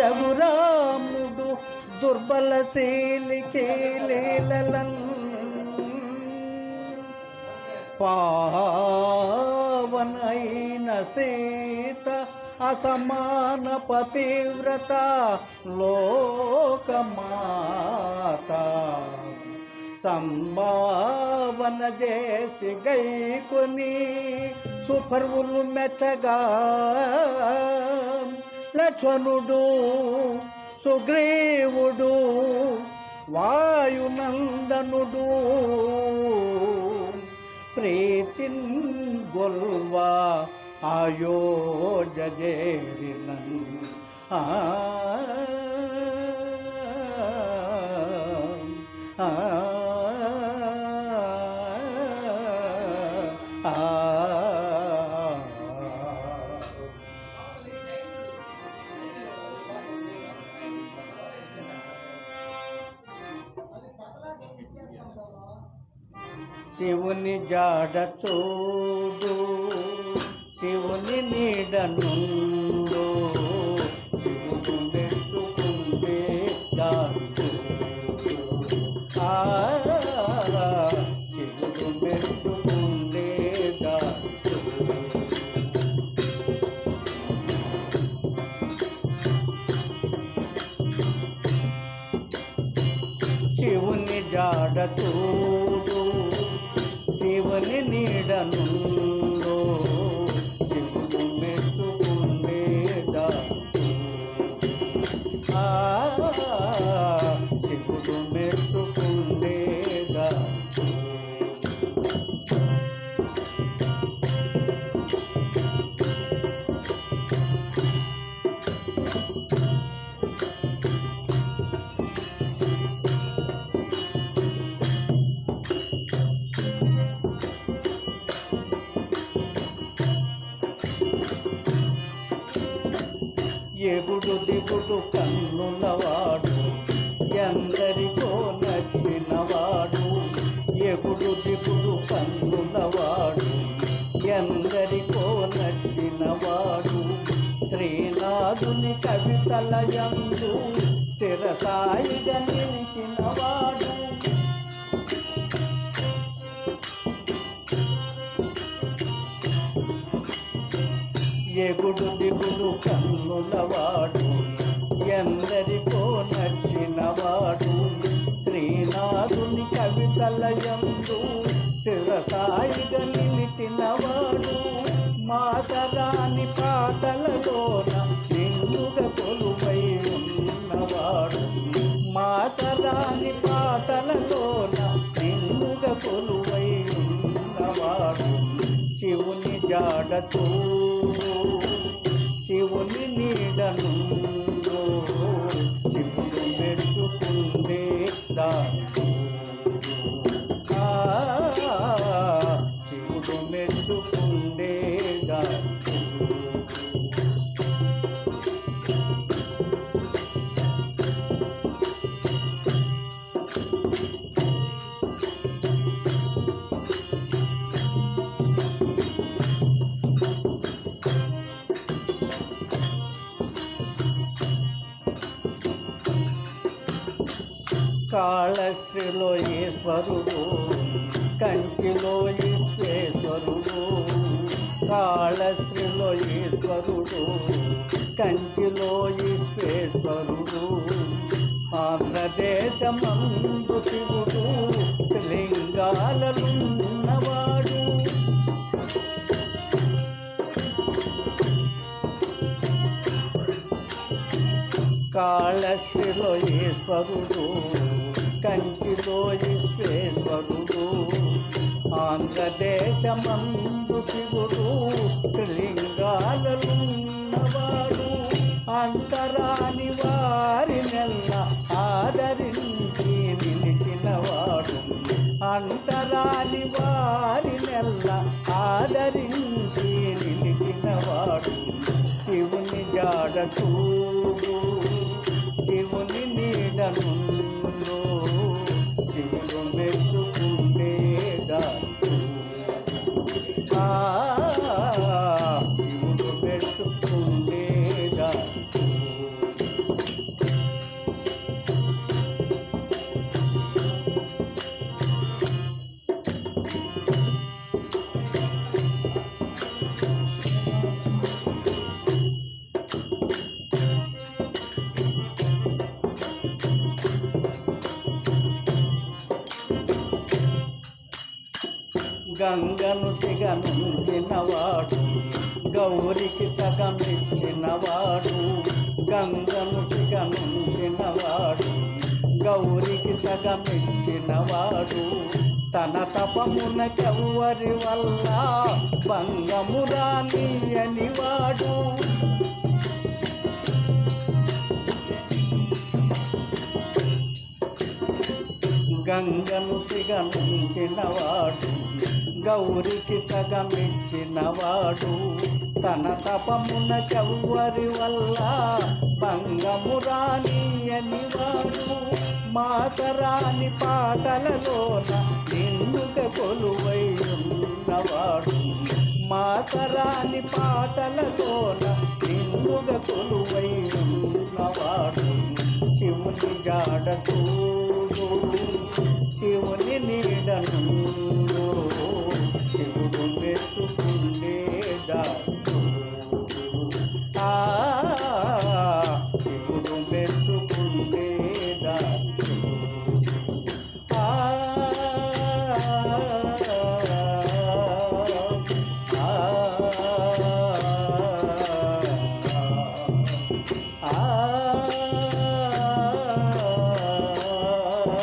రఘురాముడు దుర్బల శీలికే లీలలన్ పావనైన సీత అసమాన పతివ్రత లోకమాత. సంభావన చేసి గైకొని సుపర్వులు మెచ్చగా లక్ష్మణుడు సుగ్రీవుడు వాయునందనుడు. ప్రీతిన్ గొల్వా ఆయోజేరినన్ ఆ. ఆ. శివుని జాడ చూడు శివుని నీడనుండు. శివుడు ఆ, శివుడు శివుని జాడ చూడు ఆ, ఎగుడు దిగుడు కన్నులవాడు ఎందరికో నచ్చినవాడు. ఎగుడు దిగుడు కన్నులవాడు ఎందరికో నచ్చినవాడు. శ్రీనాథుని కవితల ఎందు స్థిరసాయిగా దేవుడు దిగుడు కన్నులవాడు. ఎందరికో నచ్చినవాడు. శ్రీనాథుని కవితల యందు స్థిరసాయిగా నిలిచినవాడు. మాతరాని పాటలలోన నిండుగా కొలువై ఉన్నవాడు. మాతరాని పాటలలోన నిండుగా కొలువై ఉన్నవాడు. శివుని జాడతో కాళశ్రీలో ఈశ్వరుడు కంటిలో ఈశ్వేశ్వరుడు కాళశ్రీలో ఈశ్వరుడు కంచిలో ఈశ్వేశ్వరుడు ఆంధ్రదేశమందు శివుడు లింగాలలున్నవాడు కాళశ్రీలో ఈశ్వరుడు కంచిలో ఈశ్వేశ్వరుడు ఆంధ్రదేశమందు శివుడు త్రిలింగాలున్నవాడు అంతరాని వారినెల్ల ఆదరించి నిలిచినవాడు. అంతరాని వారినెల్ల ఆదరించి నిలిచినవాడు. శివుని జాడ చూడు శివుని నీడను శివుడు మెచ్చుకుండేదా గంగను సిగనుంచినవాడు గౌరికి సగమిచ్చినవాడు గంగను సిగనుంచినవాడు గౌరికి సగమిచ్చినవాడు తన తపమునకెవ్వరి వల్ల భంగమురాని అనివాడు గంగను సిగనుంచినవాడు గౌరికి సగమిచ్చినవాడు తన తపమున చౌవరి వల్ల భంగమురాని అనివాడు మాతరాని పాటలలోన నిన్నుక కొలువై ఉన్నవాడు. మాతరాని పాటలలోన నిన్నుగ కొలువై ఉన్నవాడు. శివుని జాడ